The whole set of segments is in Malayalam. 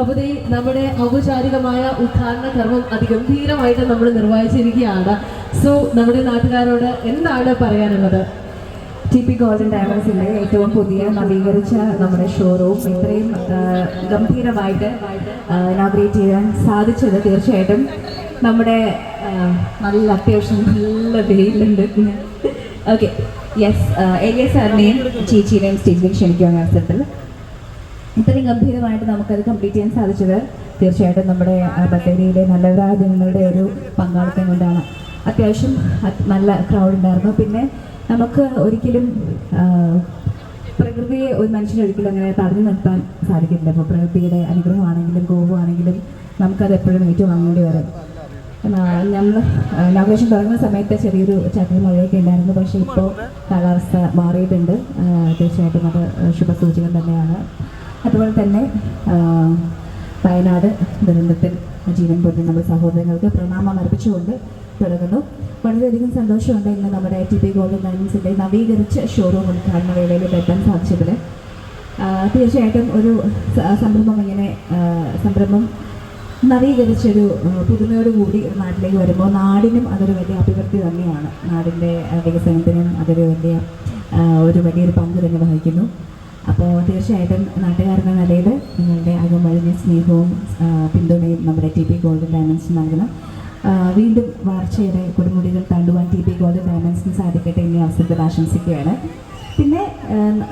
അപ്പോൾ നമ്മുടെ ഔപചാരികമായ ഉദ്ഘാടന കർമ്മം അതിഗംഭീരമായിട്ട് നമ്മൾ നിർവഹിച്ചിരിക്കുകയാണ്. സോ നമ്മുടെ നാട്ടുകാരോട് എന്താണ് പറയാനുള്ളത്? ടി പി ഗോൾഡൻ ഡയമണ്ട്സിന്റെ ഏറ്റവും പുതിയ നവീകരിച്ച നമ്മുടെ ഷോറൂം ഇത്രയും ഗംഭീരമായിട്ട് ഇനാഗ്രേറ്റ് ചെയ്യാൻ സാധിച്ചത് തീർച്ചയായിട്ടും നമ്മുടെ നല്ല അത്യാവശ്യം നല്ല വെയിലുണ്ട്. ഓക്കെ യെസ് എ സാറിനെയും ചേച്ചിയുടെയും സ്റ്റേജിൽ ക്ഷണിക്കുവാൻ അവസരത്തിൽ ഇത്രയും ഗംഭീരമായിട്ട് നമുക്കത് കംപ്ലീറ്റ് ചെയ്യാൻ സാധിച്ചത് തീർച്ചയായിട്ടും നമ്മുടെ ബത്തേരിയിലെ നല്ലതായ ജനങ്ങളുടെ ഒരു പങ്കാളിത്തം കൊണ്ടാണ്. അത്യാവശ്യം നല്ല ക്രൗഡ് ഉണ്ടായിരുന്നു. പിന്നെ നമുക്ക് ഒരിക്കലും പ്രകൃതിയെ ഒരു മനുഷ്യനൊരിക്കലും അങ്ങനെ തടഞ്ഞു നിർത്താൻ സാധിക്കില്ല ഇപ്പോൾ പ്രകൃതിയുടെ അനുഗ്രഹമാണെങ്കിലും കോപമാണെങ്കിലും നമുക്കത് എപ്പോഴും ഏറ്റുവാങ്ങേണ്ടി വരും. നമ്മൾ നവേഷം തുടങ്ങുന്ന സമയത്ത് ചെറിയൊരു ചട്ടി മഴയൊക്കെ ഉണ്ടായിരുന്നു. പക്ഷേ ഇപ്പോൾ കാലാവസ്ഥ മാറിയിട്ടുണ്ട്. തീർച്ചയായിട്ടും അത് ശുഭസൂചകം തന്നെയാണ്. അതുപോലെ തന്നെ വയനാട് ദുരന്തത്തിൽ ജീവൻ പൊരുന്ന നമ്മുടെ സഹോദരങ്ങൾക്ക് പ്രണാമം അർപ്പിച്ചുകൊണ്ട് തുടങ്ങുന്നു. വളരെയധികം സന്തോഷമുണ്ട് ഇന്ന് നമ്മുടെ ടി പി ഗോൾഡ് ഡയമണ്ട്സിന്റെ നവീകരിച്ച ഷോറൂം ഉദ്ഘാടന വേളയിൽ എത്താൻ സാധിച്ചതിൽ. തീർച്ചയായിട്ടും ഒരു സംരംഭം ഇങ്ങനെ സംരംഭം നവീകരിച്ചൊരു പുതുമയോടുകൂടി ഒരു നാട്ടിലേക്ക് വരുമ്പോൾ നാടിനും അതൊരു വലിയ അഭിവൃദ്ധി തന്നെയാണ്. നാടിന്റെ വികസനത്തിനും അതൊരു വലിയ ഒരു വലിയൊരു പങ്ക് തന്നെ വഹിക്കുന്നു. അപ്പോൾ തീർച്ചയായിട്ടും നാട്ടുകാരെന്ന നിലയിൽ നിങ്ങളുടെ അകമഴിഞ്ഞ സ്നേഹവും പിന്തുണയും നമ്മുടെ ടി പി ഗോൾഡൻ ഡയമണ്ട്സ് നൽകണം. വീണ്ടും വാർച്ചയുടെ കൊടുമുടികൾ താണ്ടുവാൻ ടി പി ഗോൾഡൻ ഡയമണ്ട്സിന് സാധിക്കട്ടെ എന്നീ അവസരത്തിൽ ആശംസിക്കുകയാണ്. പിന്നെ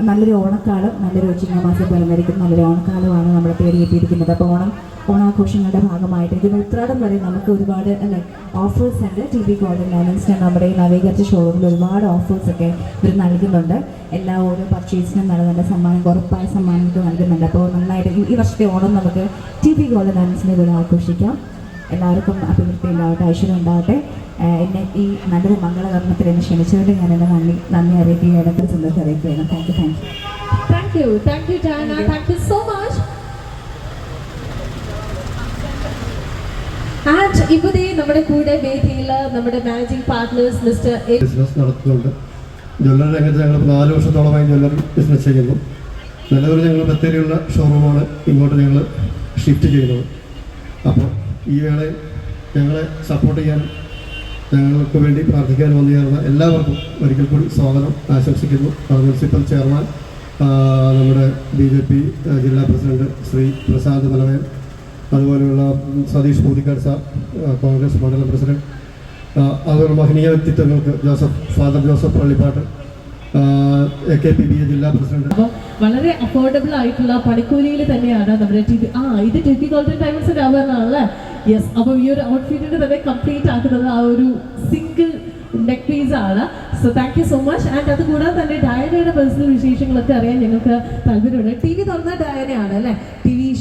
നല്ലൊരു ഓണക്കാലം നല്ലൊരു ചിങ്ങമാസം പിറന്നിരിക്കുന്ന നല്ലൊരു ഓണക്കാലമാണ് നമ്മളെ തേടിയെത്തിയിരിക്കുന്നത് അപ്പോൾ ഓണം ഓണാഘോഷങ്ങളുടെ ഭാഗമായിട്ട്. ഇതിന് ഉത്രാടം വരെ നമുക്ക് ഒരുപാട് അല്ലെ ഓഫേഴ്സ് ഉണ്ട്. ടി വി ഗോൾഡൻ ഡയമണ്ട്സിന് നമ്മുടെ ഈ നവീകരിച്ച ഷോറൂമിൽ ഒരുപാട് ഓഫേഴ്സ് ഒക്കെ ഇവർ നൽകുന്നുണ്ട്. എല്ലാ ഓരോ പർച്ചേസിനും നല്ല നല്ല സമ്മാനം ഉറപ്പായ സമ്മാനങ്ങൾക്ക് നൽകുന്നുണ്ട്. അപ്പോൾ നന്നായിട്ട് ഈ- വർഷത്തെ ഓണം നമുക്ക് ടി വി ഗോൾഡൻ ഡയമണ്ട്സിനെ ഇവിടെ ആഘോഷിക്കാം. എല്ലാവർക്കും അഭിവൃദ്ധി ഉണ്ടാവട്ടെ ഐശ്വര്യം ഉണ്ടാവട്ടെ. എന്നെ ഈ നല്ലൊരു മംഗളകർമ്മത്തിൽ എന്നെ ക്ഷണിച്ചുകൊണ്ട് ഞാൻ എന്നെ നന്ദി നന്ദി അറിയിക്കുകയാണ്. സന്തോഷം അറിയിക്കുകയാണ്. Thank you thank you thank you thank you so much and ഇവിടെ നമ്മുടെ കൂടെ വേദിയിൽ നമ്മുടെ മാനേജിംഗ് പാർട്ട്നേഴ്സ് മിസ്റ്റർ ബിസിനസ് നടത്തുന്നുണ്ട്. ജ്വല്ലറി രംഗത്ത് ഞങ്ങൾ നാല് വർഷത്തോളമായി ജ്വല്ലറി ബിസിനസ് ചെയ്യുന്നു. നിലവിൽ ഞങ്ങൾ ബത്തേരിയുള്ള ഷോറൂമാണ് ഇങ്ങോട്ട് ഞങ്ങൾ ഷിഫ്റ്റ് ചെയ്യുന്നത്. അപ്പോൾ ഈ വേളയിൽ ഞങ്ങളെ സപ്പോർട്ട് ചെയ്യാൻ ഞങ്ങൾക്ക് വേണ്ടി പ്രാർത്ഥിക്കാൻ വന്നു എല്ലാവർക്കും ഒരിക്കൽ കൂടി സ്വാഗതം. ആശംസിക്കുന്നു. മുനിസിപ്പൽ ചെയർമാൻ നമ്മുടെ ബി ജെ പി ജില്ലാ പ്രസിഡന്റ് ശ്രീ പ്രസാദ് മലവയൽ അതുപോലെയുള്ള സതീഷ് പൂതിക്കാട് സാർ കോൺഗ്രസ് മണ്ഡലം പ്രസിഡന്റ് അതുപോലെ മഹനീയ വ്യക്തിത്വങ്ങൾക്ക് Joseph father Joseph Pallippattu A K P B A ജില്ലാ പ്രസിഡന്റ്. അപ്പോൾ വളരെ അഫോർഡബിൾ ആയിട്ടുള്ള പണിക്കൂലിയിൽ തന്നെയാണ് നമ്മുടെ ടി വി ആ ഇത് ടി വി ഗോൾഡൻ ഡയമണ്ട്സിന്റെ യെസ് അപ്പോൾ ഈ ഒരു ഔട്ട്ഫിറ്റിന്റെ തന്നെ കംപ്ലീറ്റ് ആക്കുന്നത് ആ ഒരു സിംഗിൾ നെക്ക് പീസ് ആണ്. So thank you so much and അത് കൂടാതെ തന്നെ ഡയനയുടെ പേഴ്സണൽ വിശേഷങ്ങളൊക്കെ അറിയാൻ ഞങ്ങൾക്ക് താല്പര്യമുണ്ട്. ടി വി തുറന്ന ഡയനയാണ് അല്ലേ?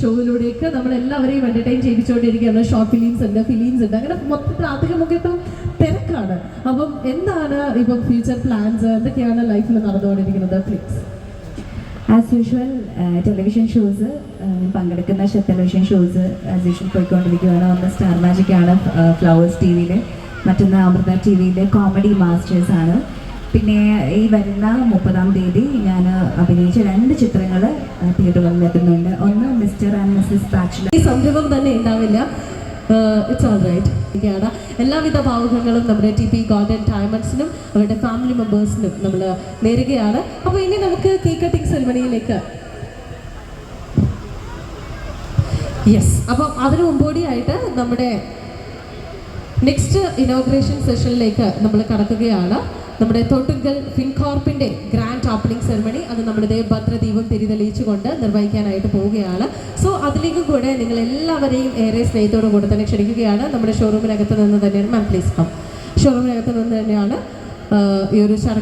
ഷോയിലൂടെയൊക്കെ നമ്മൾ എല്ലാവരെയും എന്റർടൈൻ ചെയ്യിപ്പിച്ചുകൊണ്ടിരിക്കുകയാണ്. ഷോർട്ട് ഫിലിംസ് ഉണ്ട് ഫിലിംസ് ഉണ്ട്. അങ്ങനെ മൊത്തത്തിൽ അധികം ഇപ്പം തിരക്കാണ്. അപ്പം എന്താണ് ഇപ്പം ഫ്യൂച്ചർ പ്ലാൻസ് എന്തൊക്കെയാണ് ലൈഫിൽ നടന്നുകൊണ്ടിരിക്കുന്നത്? Please as usual television shows പങ്കെടുക്കുന്ന ടെലിവിഷൻ ഷോസ് ആസ് യൂഷ്വൽ പോയിക്കൊണ്ടിരിക്കുകയാണ്. ഒന്ന് സ്റ്റാർ മാജിക് ആണ് ഫ്ലവേഴ്സ് ടി വിയിൽ മറ്റൊന്ന് അമൃത ടി വിയിലെ കോമഡി മാസ്റ്റേഴ്സ് ആണ്. പിന്നെ ഈ വരുന്ന മുപ്പതാം തീയതി ഞാൻ അഭിനയിച്ച രണ്ട് ചിത്രങ്ങൾ തിയേറ്ററുകളിൽ എത്തുന്നുണ്ട് ഒന്ന് ഈ സംരംഭം തന്നെ ഉണ്ടാവില്ല. ഇറ്റ്സ് ഓൾ റൈറ്റ് ഒക്കെയാണ് എല്ലാവിധ ഭാവുകങ്ങളും നമ്മുടെ ടി പി ഗോൾഡൻ ഡയമണ്ട്സിനും അവരുടെ ഫാമിലി മെമ്പേഴ്സിനും നമ്മൾ നേരുകയാണ്. അപ്പോൾ ഇനി നമുക്ക് കേക്ക് കട്ടിംഗ് സെറിമണിയിലേക്ക് യെസ് അപ്പം അതിനു മുമ്പോടിയായിട്ട് നമ്മുടെ നെക്സ്റ്റ് ഇനോഗ്രേഷൻ സെഷനിലേക്ക് നമ്മൾ കടക്കുകയാണ്. നമ്മുടെ തൊട്ടുങ്കൽ ഫിൻകോർപ്പിന്റെ ഗ്രാൻഡ് ഓപ്പണിംഗ് സെറമണി അത് നമ്മുടെ ഭദ്രദീപം തിരിതെളിയിച്ചുകൊണ്ട് നിർവഹിക്കാനായിട്ട് പോവുകയാണ്. സോ അതിലേക്കും കൂടെ നിങ്ങൾ എല്ലാവരെയും ഏറെ സ്നേഹത്തോടു കൂടെ തന്നെ ക്ഷണിക്കുകയാണ്. നമ്മുടെ ഷോറൂമിനകത്ത് നിന്ന് തന്നെയാണ്. മാം പ്ലീസ് കം ഷോറൂമിനകത്ത് നിന്ന് തന്നെയാണ് ഈ ഒരു ചടങ്ങ്